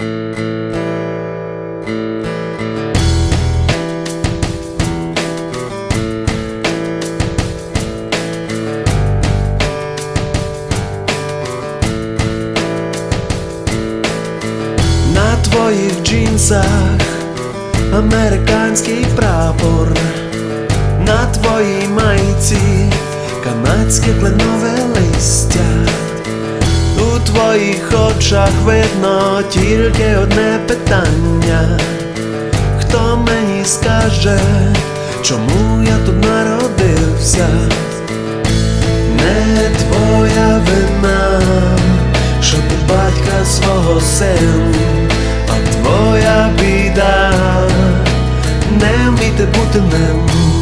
На твоїх джинсах американський прапор, на твоїй майці канадське кленове листя. Твоїх очах видно тільки одне питання. Хто мені скаже, чому я тут народився? Не твоя вина, що ти батька свого син, а твоя біда, не вміти бути ним.